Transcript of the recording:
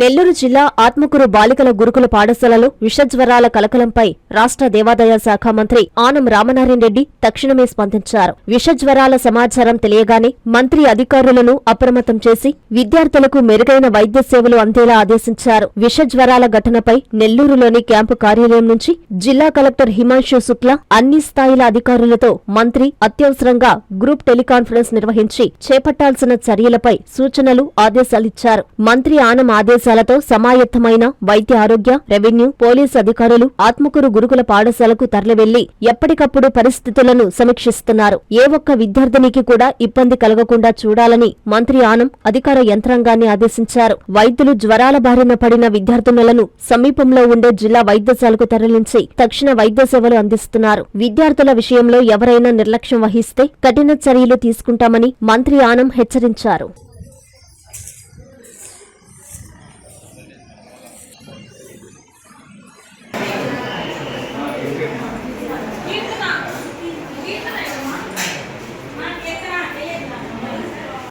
నెల్లూరు జిల్లా ఆత్మకూరు బాలికల గురుకుల పాఠశాలలో విషజ్వరాల కలకలంపై రాష్ట్ర దేవాదాయ శాఖ మంత్రి ఆనం రామనారాయణ రెడ్డి తక్షణమే స్పందించారు. విషజ్వరాల సమాచారం తెలియగానే మంత్రి అధికారులను అప్రమత్తం చేసి విద్యార్థులకు మెరుగైన వైద్య సేవలు అందేలా ఆదేశించారు. విషజ్వరాల ఘటనపై నెల్లూరులోని క్యాంపు కార్యాలయం నుంచి జిల్లా కలెక్టర్ హిమాంశు శుక్లా అన్ని స్థాయిల అధికారులతో మంత్రి అత్యవసరంగా గ్రూప్ టెలికాన్ఫరెన్స్ నిర్వహించి చేపట్టాల్సిన చర్యలపై సూచనలు ఆదేశాలిచ్చారు మంత్రి ఆనం ఆదేశాలతో సమాయత్తమైన వైద్య ఆరోగ్య రెవెన్యూ పోలీసు అధికారులు ఆత్మకూరు గురుకుల పాఠశాలకు తరలివెళ్ళి ఎప్పటికప్పుడు పరిస్థితులను సమీక్షిస్తున్నారు. ఏ ఒక్క విద్యార్థినికి కూడా ఇబ్బంది కలగకుండా చూడాలని మంత్రి ఆనం అధికార యంత్రాంగాన్ని ఆదేశించారు. వైద్యులు జ్వరాల బారిన పడిన విద్యార్థినులను సమీపంలో ఉండే జిల్లా వైద్యశాలకు తరలించి తక్షణ వైద్య సేవలు అందిస్తున్నారు. విద్యార్థుల విషయంలో ఎవరైనా నిర్లక్ష్యం వహిస్తే కఠిన చర్యలు తీసుకుంటామని మంత్రి ఆనం హెచ్చరించారు.